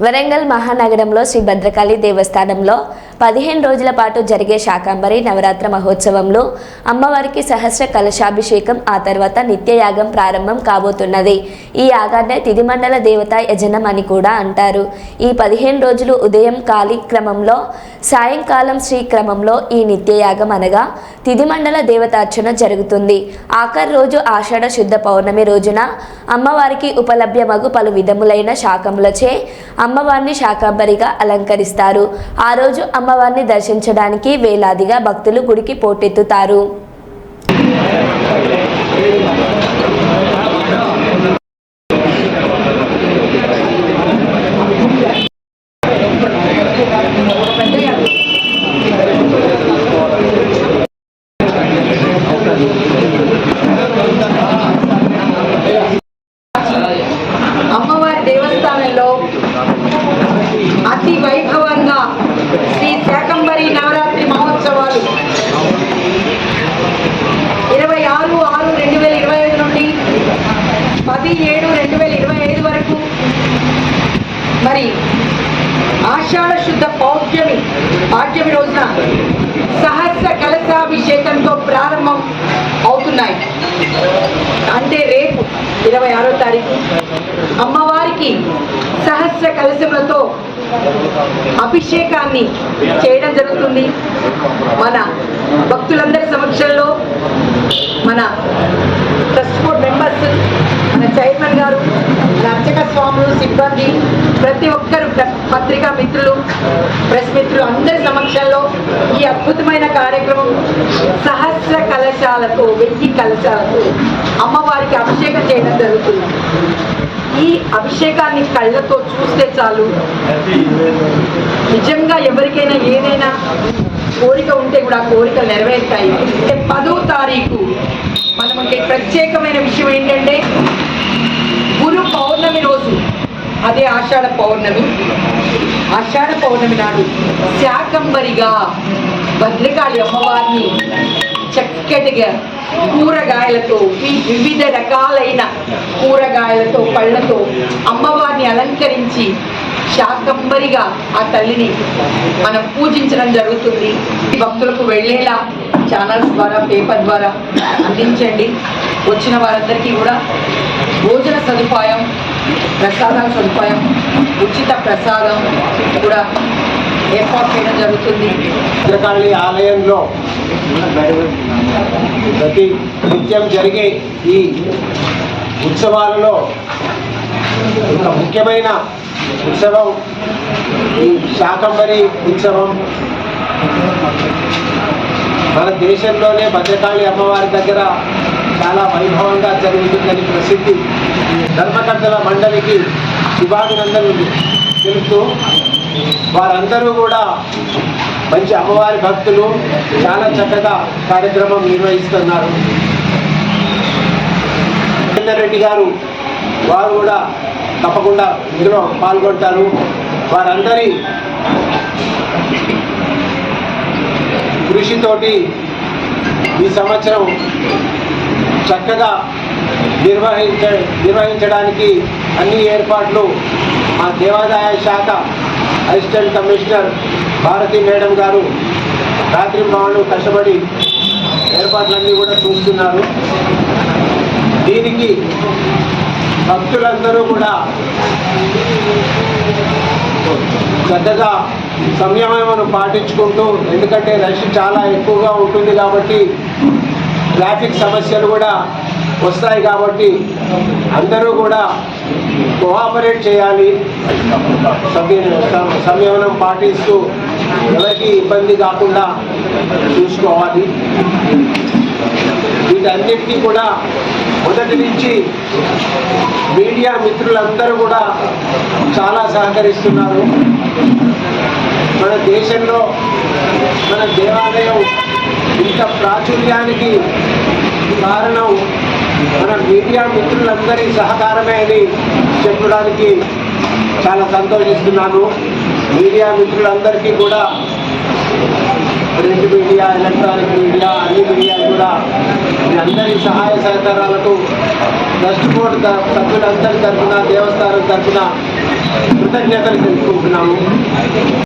వరంగల్ మహానగరంలో శ్రీ భద్రకాళి దేవస్థానంలో పదిహేను రోజుల పాటు జరిగే శాకాంబరి నవరాత్ర మహోత్సవంలో అమ్మవారికి సహస్ర కలశాభిషేకం ఆ తర్వాత నిత్యయాగం ప్రారంభం కాబోతున్నది. ఈ యాగాన్నే తిదిమండల దేవత యజనం అని కూడా అంటారు. ఈ పదిహేను రోజులు ఉదయం కాలి క్రమంలో సాయంకాలం శ్రీ క్రమంలో ఈ నిత్యయాగం అనగా తిదిమండల దేవతార్చన జరుగుతుంది. ఆఖరి రోజు ఆషాఢ శుద్ధ పౌర్ణమి రోజున అమ్మవారికి ఉపలభ్యమగు పలు విధములైన శాకములచే అమ్మవారిని శాకాంబరిగా అలంకరిస్తారు. ఆ రోజు అమ్మవారిని దర్శించడానికి వేలాదిగా భక్తులు గుడికి పోటెత్తుతారు అమ్మవారి దేవస్థానంలో అతి వైభవంగా శ్రీ శాకంబరి నవరాత్రి మహోత్సవాలు ఇరవై ఆరు ఆరు రెండు వేల ఇరవై ఐదు నుండి పది ఏడు రెండు వేల ఇరవై ఐదు వరకు మరి ఆషాఢ శుద్ధ పౌర్ణమి పాఠ్యమి రోజున సహస్ర కలశాభిషేకంతో ప్రారంభం అవుతున్నాయి. అంటే రేపు ఇరవై ఆరో తారీఖు. అమ్మవారికి సహస్ర కలశములతో అభిషేకాన్ని చేయడం జరుగుతుంది. మన భక్తులందరి సమక్షంలో మన ట్రస్ట్ బోర్డ్ మెంబర్స్ మన చైర్మన్ గారు సిబ్బంది ప్రతి ఒక్కరు పత్రికా మిత్రులు ప్రెస్ మిత్రులు అందరి సమక్షంలో ఈ అద్భుతమైన కార్యక్రమం సహస్ర కలశాలతో వెయ్యి కలశాలతో అమ్మవారికి అభిషేకం చేయడం జరుగుతుంది. ఈ అభిషేకాన్ని కళ్ళతో చూస్తే చాలు. నిజంగా ఎవరికైనా ఏదైనా కోరిక ఉంటే కూడా ఆ కోరికలు నెరవేరుతాయి. అంటే పదో తారీఖు. మనకి ప్రత్యేకమైన విషయం ఏంటంటే అదే ఆషాఢ పౌర్ణమి. ఆషాఢ పౌర్ణమి నాడు శాకంబరిగా భద్రకాళి అమ్మవారిని చక్కటిగా కూరగాయలతో వివిధ రకాలైన కూరగాయలతో పళ్ళతో అమ్మవారిని అలంకరించి శాకంబరిగా ఆ తల్లిని మనం పూజించడం జరుగుతుంది. ఈ భక్తులకు వెళ్ళేలా ఛానల్స్ ద్వారా పేపర్ ద్వారా అందించండి. వచ్చిన వారందరికీ కూడా భోజన సదుపాయం ప్రసాదాల సదుపాయం ఉచిత ప్రసాదం కూడా ఏర్పాటు చేయడం జరుగుతుంది. చిత్రకాళి ఆలయంలో ప్రతి నిత్యం జరిగే ఈ ఉత్సవాలలో ఒక ముఖ్యమైన ఉత్సవం ఈ శాకంబరి ఉత్సవం. మన దేశంలోనే భద్రకాళి అమ్మవారి దగ్గర చాలా వైభవంగా జరుగుతుందని ప్రసిద్ధి. ధర్మకర్తల మండలికి శుభాభినందనలు తెలుపుతూ వారందరూ కూడా మంచి అమ్మవారి భక్తులు చాలా చక్కగా కార్యక్రమం నిర్వహిస్తున్నారు. రెడ్డి గారు వారు కూడా తప్పకుండా ఇందులో పాల్గొంటారు. వారందరి కృషితోటి ఈ సంవత్సరం చక్కగా నిర్వహించ నిర్వహించడానికి అన్ని ఏర్పాట్లు మా దేవాదాయ శాఖ అసిస్టెంట్ కమిషనర్ భారతి మేడం గారు రాత్రి మామూలు కష్టపడి ఏర్పాట్లన్నీ కూడా చూస్తున్నారు. దీనికి భక్తులందరూ కూడా చక్కగా సంయమను పాటించుకుంటూ ఎందుకంటే రష్ చాలా ఎక్కువగా ఉంటుంది కాబట్టి ట్రాఫిక్ సమస్యలు కూడా వస్తాయి కాబట్టి అందరూ కూడా కోఆపరేట్ చేయాలి. సంయమనం పాటిస్తూ ఎవరికి ఇబ్బంది కాకుండా చూసుకోవాలి. వీటన్నిటినీ కూడా మొదటి నుంచి మీడియా మిత్రులందరూ కూడా చాలా సహకరిస్తున్నారు. మన దేశంలో మన దేవాలయం ఇంత ప్రాచుర్యానికి కారణం మన మీడియా మిత్రులందరి సహకారమే అని చెప్పడానికి చాలా సంతోషిస్తున్నాను. మీడియా మిత్రులందరికీ కూడా ప్రింట్ మీడియా ఎలక్ట్రానిక్ మీడియా అన్ని మీడియా కూడా మీ అందరి సహాయ సహకారాలకు ట్రస్ట్ బోర్డు సభ్యులందరి తరఫున దేవస్థానం తరఫున కృతజ్ఞతలు తెలుసుకుంటున్నాము